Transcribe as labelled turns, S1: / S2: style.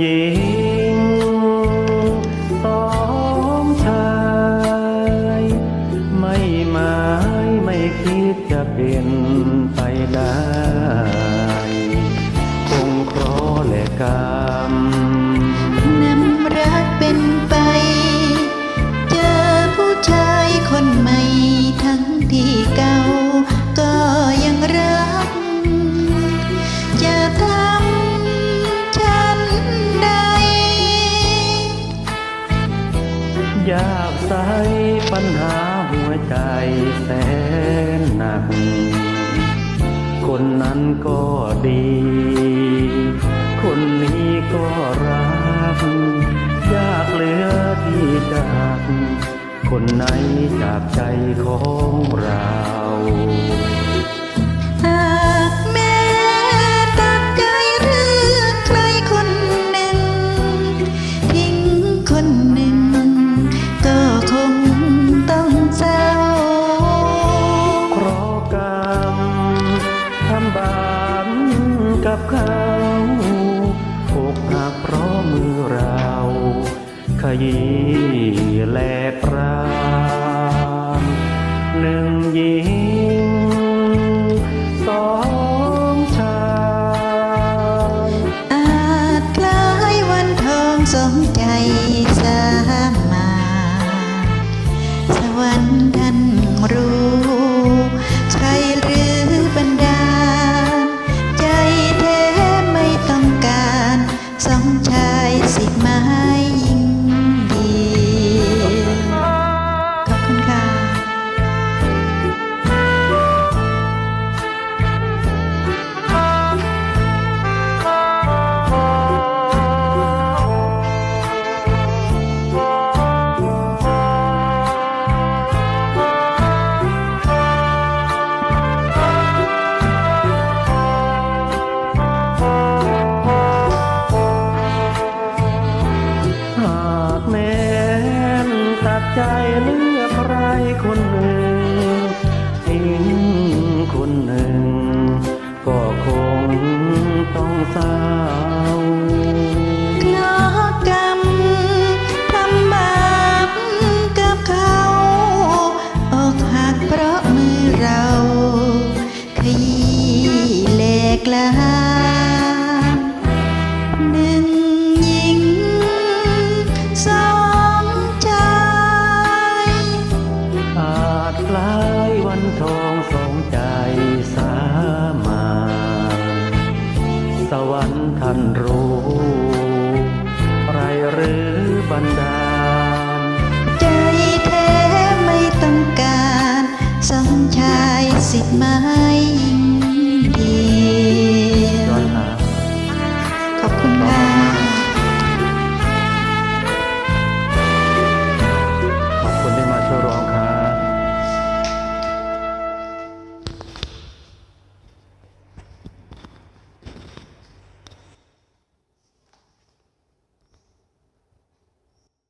S1: หญิงสองชาย ไม่หมายไม่คิดจะเป็นไปได้ คงเคราะห์และกรรม
S2: นำรักเป็นไป เจอผู้ชายคนใหม่ทั้งที่เก่า
S1: ใสปัญหาหัวใจแสนหนัก คนนั้นก็ดี คนนี้ก็รัก ยากเหลือที่จาก คนไหนจากใจของเรา ยีแลปรามหนึ่งหญิงสองชาย
S2: อาจคล้ายวันทองสมใจสามา สวรรค์ท่าน
S1: หากแม้นตัดใจเลือกใครคนหนึ่งทิ้งคนหนึ่ง ก็คงต้องเศร้า
S2: เราะกรรมบาปกับเขาอกหักเพราะมือเราขยี้แหลกลา
S1: รดาล
S2: ใจแท้ไม่ต้องการสมชายสิทธิ์ไม่